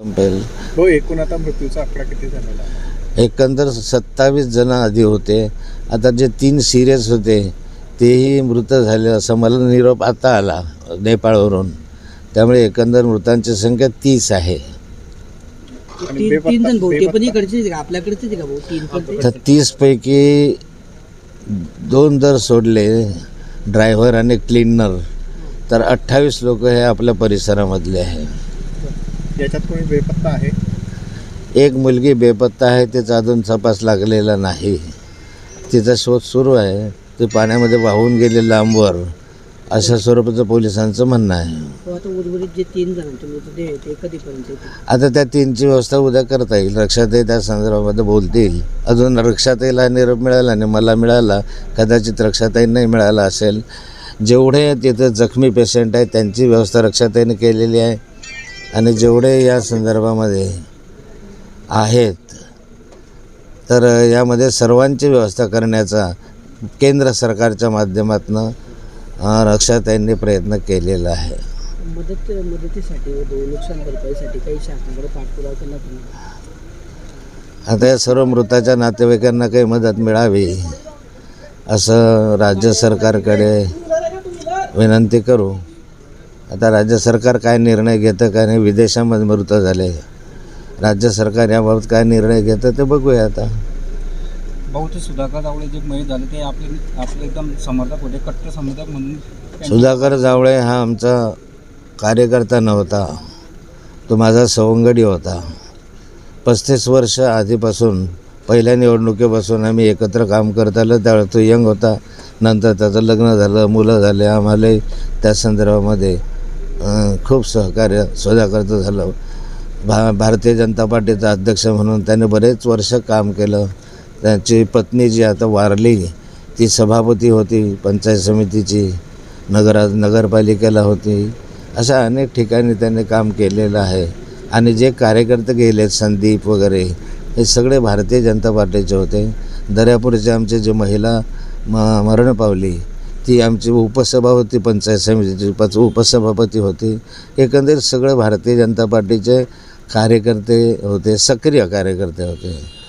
संपेल. हो एकूण आता मृत्यूचा आकडा किती झालेला आहे? एकंदर सत्तावीस जण आधी होते. आता जे तीन सिरियस होते तेही मृत झाले असं मला निरोप आता आला नेपाळवरून. त्यामुळे एकंदर मृतांची संख्या तीस आहे. आणि तीन बेपत्ता- तीन जण भाऊ ते पण बेपत्ता- इकडचेच का? आपल्याकडेच आहे का भाऊ? तीन पण ते? तर तीसपैकी दोन जर सोडले ड्रायव्हर आणि क्लीनर तर अठ्ठावीस लोक हे आपल्या परिसरामधले आहे याच्यात कोणी बेपत्ता आहे? एक मुलगी बेपत्ता आहे तिचा अजून तपास लागलेला नाही. तिचा शोध सुरू आहे. ते पाण्यामध्ये वाहून गेले लांबवर. अशा स्वरूपाचं पोलिसांचं म्हणणं आहे. हो, आता उर्वरित जे तीन जणांचे मृतदेह आहे ते कधीपर्यंत येतील? आता त्या तीनची व्यवस्था उद्या करता येईल. रक्षाताई त्या संदर्भामध्ये बोलतील. अजून रक्षाताईला निरोप मिळाला आणि मला मिळाला. कदाचित रक्षाताई नाही मिळाला असेल. जेवढे तिथं जखमी पेशंट आहेत त्यांची व्यवस्था रक्षाताईने केलेली आहे. आणि जेवढे या संदर्भामध्ये आहेत तर यामध्ये सर्वांची व्यवस्था करण्याचा केंद्र सरकारच्या माध्यमातून रक्षाताईंनी प्रयत्न केलेला आहे. मदत मदतीसाठी व भाऊ नुकसान भरपाईसाठी काही शासनाकडे पाठपुरावा केला तुम्ही आता या सर्व मृताच्या नातेवाईकांना काही मदत मिळावी असं राज्य सरकारकडे विनंती करू. आता राज्य सरकार काय निर्णय घेतं काय नाही विदेशामध्ये मृत झाले. राज्य सरकार याबाबत काय निर्णय घेतं ते बघूया आता. भाऊ ते सुधाकर जावळे जे मयत झाले ते आपले आपले एकदम समर्थक होते कट्टर समर्थक म्हणून सुधाकर जावळे हा आमचा कार्यकर्ता नव्हता. तो माझा सवंगडी होता. पस्तीस वर्ष आधीपासून पहिल्या निवडणुकीपासून आम्ही एकत्र काम करत आलो. त्यावेळेस तो यंग होता. नंतर त्याचं लग्न झालं मुलं झाले आम्हाला त्या संदर्भामध्ये खूप सहकार्य सुधाकरचं झालं. भा भारतीय जनता पार्टीचा अध्यक्ष म्हणून त्याने बरेच वर्ष काम केलं. त्याची पत्नी जी आता वारली ती सभापती होती पंचायत समितीची नगरा नगरपालिकेला होती. अशा अनेक ठिकाणी त्यांनी काम केलेलं आहे. आणि जे कार्यकर्ते गेले संदीप वगैरे हे सगळे भारतीय जनता पार्टीचे होते. दर्यापूरचे आमचे जे महिला म मरण पावली ती आमची उपसभापती पंचायत समितीची पाच उपसभापती होती. एकंदरीत सगळं भारतीय जनता पार्टीचे कार्यकर्ते होते सक्रिय कार्यकर्ते होते.